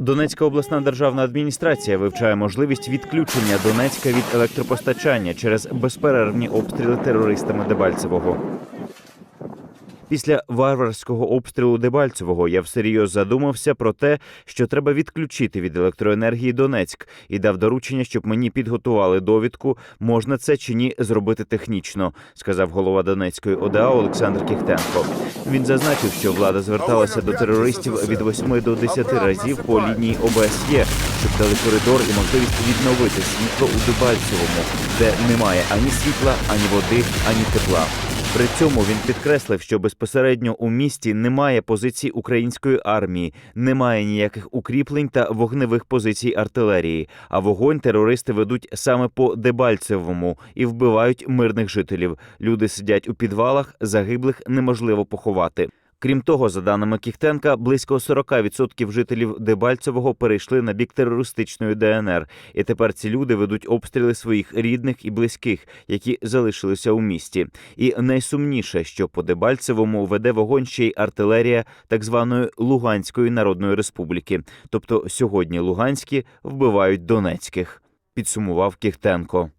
Донецька обласна державна адміністрація вивчає можливість відключення Донецька від електропостачання через безперервні обстріли терористами Дебальцевого. Після варварського обстрілу Дебальцевого я всерйоз задумався про те, що треба відключити від електроенергії Донецьк, і дав доручення, щоб мені підготували довідку, можна це чи ні зробити технічно, сказав голова Донецької ОДА Олександр Кіхтенко. Він зазначив, що влада зверталася до терористів від 8 до 10 разів по лінії ОБСЄ, щоб дали коридор і можливість відновити світло у Дебальцевому, де немає ані світла, ані води, ані тепла. При цьому він підкреслив, що безпосередньо у місті немає позицій української армії, немає ніяких укріплень та вогневих позицій артилерії. А вогонь терористи ведуть саме по Дебальцевому і вбивають мирних жителів. Люди сидять у підвалах, загиблих неможливо поховати. Крім того, за даними Кіхтенка, близько 40% жителів Дебальцевого перейшли на бік терористичної ДНР, і тепер ці люди ведуть обстріли своїх рідних і близьких, які залишилися у місті. І найсумніше, що по Дебальцевому веде вогонь ще й артилерія так званої Луганської Народної Республіки. Тобто сьогодні Луганські вбивають Донецьких. Підсумував Кіхтенко.